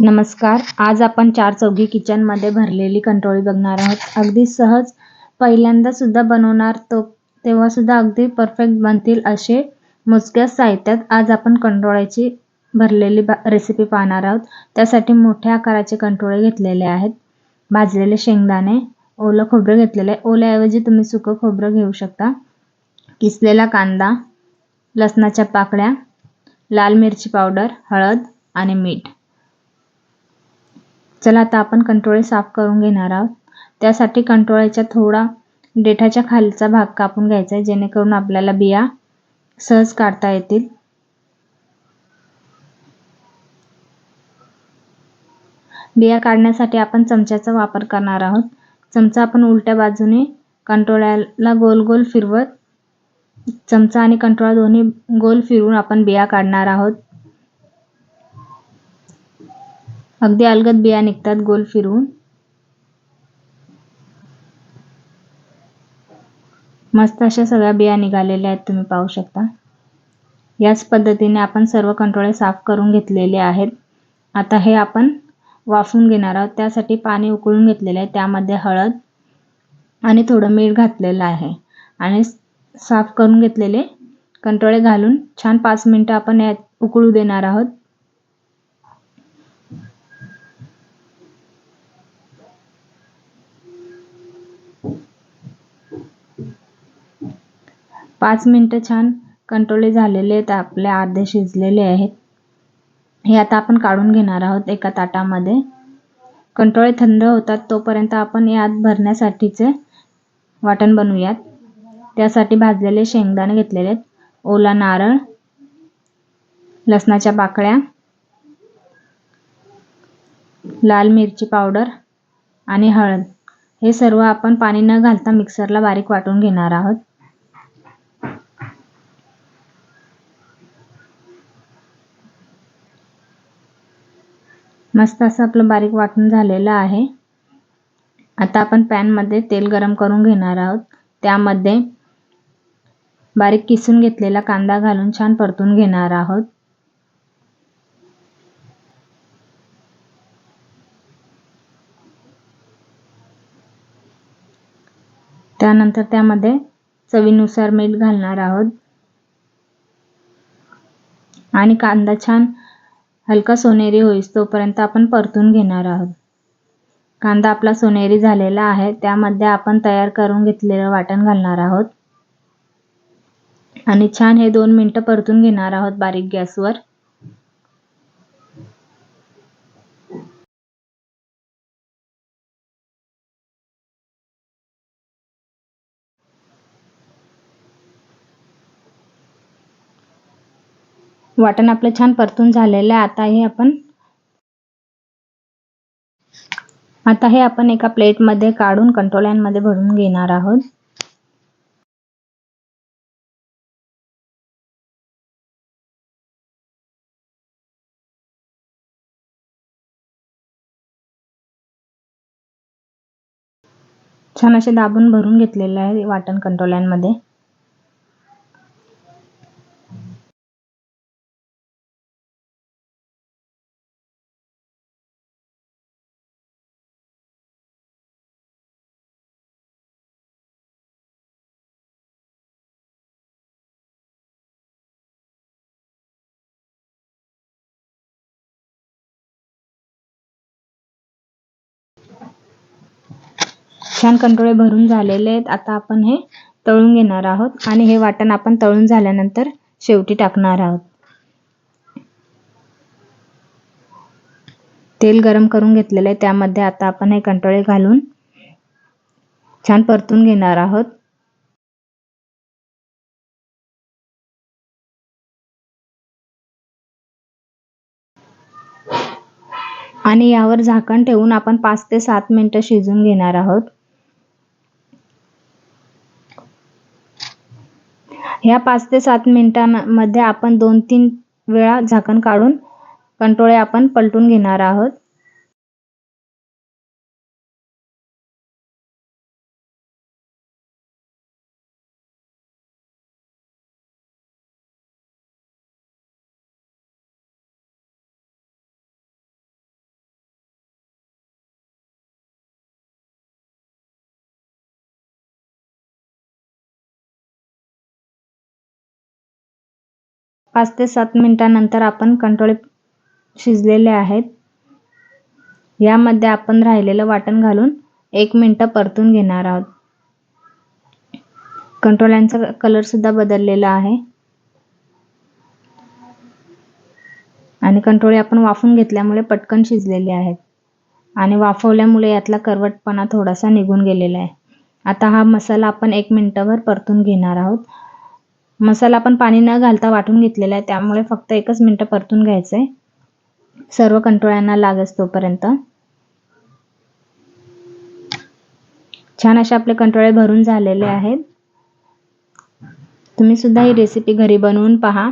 नमस्कार. आज आपण चार चौघी किचनमध्ये भरलेली कंट्रोळी बघणार आहोत. अगदी सहज पहिल्यांदा सुद्धा बनवणार तो तेव्हा सुद्धा अगदी परफेक्ट बनतील असे मोजक्या साहित्यात आज आपण कंट्रोळ्याची भरलेली बा रेसिपी पाहणार आहोत. त्यासाठी मोठ्या आकाराचे कंट्रोळे घेतलेले आहेत. भाजलेले शेंगदाणे ओलं खोबरं घेतलेलं आहे. ओल्याऐवजी तुम्ही सुकं खोबरं घेऊ शकता. किसलेला कांदा लसणाच्या पाकळ्या लाल मिरची पावडर हळद आणि मीठ. चला आता आपण कंट्रोळे साफ करून घेणार आहोत. त्यासाठी कंट्रोळ्याच्या थोडा देठाच्या खालचा भाग कापून घ्यायचा आहे जेणेकरून आपल्याला बिया सहज काढता येतील. बिया काढण्यासाठी आपण चमच्याचा वापर करणार आहोत. चमचा आपण उलट्या बाजूने कंट्रोळ्याला गोल गोल फिरवत चमचा आणि कंट्रोळा दोन्ही गोल फिरवून आपण बिया काढणार आहोत. अगदी अलगद बिया निघतात गोल फिरवून. मस्त अशा सगळ्या बिया निघालेल्या आहेत तुम्ही पाहू शकता. याच पद्धतीने आपण सर्व कंट्रोळे साफ करून घेतलेले आहेत. आता हे आपण वाफून घेणार आहोत. त्यासाठी पाणी उकळून घेतलेलं आहे. त्यामध्ये हळद आणि थोडं मीठ घातलेलं आहे. आणि साफ करून घेतलेले कंट्रोळे घालून छान पाच मिनटं आपण यात उकळू देणार आहोत. पाच मिनटं छान कंट्रोले झालेले आहेत आपले अर्धे शिजलेले आहेत. हे आता आपण काढून घेणार आहोत एका ताटामध्ये. कंट्रोळे थंड होतात तोपर्यंत आपण यात भरण्यासाठीचे वाटण बनवूयात. त्यासाठी भाजलेले शेंगदाणे घेतलेले आहेत. ओला नारळ लसणाच्या पाकळ्या लाल मिरची पावडर आणि हळद. हे सर्व आपण पाणी न घालता मिक्सरला बारीक वाटून घेणार आहोत. मस्त असं आपलं बारीक वाटून झालेलं आहे. आता आपण पॅनमध्ये तेल गरम करून घेणार आहोत. त्यामध्ये बारीक किसून घेतलेला कांदा घालून छान परतून घेणार आहोत. त्यानंतर त्यामध्ये चवीनुसार मीठ घालणार आहोत. आणि कांदा छान हलका सोनेरी होईस तोपर्यंत आपण परतून घेणार आहोत. कांदा आपला सोनेरी झालेला आहे त्यामध्ये आपण तयार करून घेतलेलं वाटण घालणार आहोत. आणि छान हे दोन मिनटं परतून घेणार आहोत बारीक गॅसवर. वाटण आपलं छान परतून झालेलं आहे. आता हे आपण आता हे आपण एका प्लेटमध्ये काढून कंट्रोल्यांमध्ये भरून घेणार आहोत. छान असे दाबून भरून घेतलेले आहे वाटण कंट्रोल्यांमध्ये छान कंट्रोळे भरून झालेले आहेत. आता आपण हे तळून घेणार आहोत. आणि हे वाटण आपण तळून झाल्यानंतर शेवटी टाकणार आहोत. तेल गरम करून घेतलेलं आहे. त्यामध्ये आता आपण हे कंटोळे घालून छान परतून घेणार आहोत. आणि यावर झाकण ठेवून आपण पाच ते सात मिनटं शिजून घेणार आहोत. ह्या पाच ते सात मिनिटांमध्ये आपण दोन तीन वेळा झाकण काढून कंट्रोळे आपण पलटून घेणार आहोत. पाच ते सात मिनटानंतर आपण कंटोळे शिजलेले आहेत. यामध्ये आपण राहिलेलं वाटण घालून एक मिनटं परतून घेणार आहोत. कंट्रोल्यांचा कलरसुद्धा बदललेला आहे. आणि कंट्रोळे आपण वाफून घेतल्यामुळे पटकन शिजलेले आहेत. आणि वाफवल्यामुळे यातला करवटपणा थोडासा निघून गेलेला आहे. आता हा मसाला आपण एक मिनटावर परतून घेणार आहोत. मसाला आपण पाणी न घालता वाटून घेतलेला आहे. त्यामुळे फक्त एकच मिनटं परतून घ्यायचं आहे सर्व कंटोळ्यांना लाग तोपर्यंत छान असे आपले कंट्रोळे भरून झालेले आहेत. तुम्ही सुद्धा ही रेसिपी घरी बनवून पहा.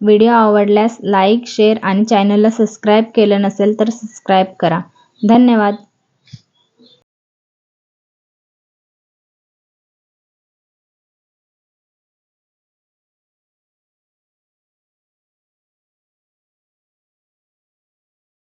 व्हिडिओ आवडल्यास लाईक शेअर आणि चॅनलला सबस्क्राईब केलं नसेल तर सबस्क्राईब करा. धन्यवाद.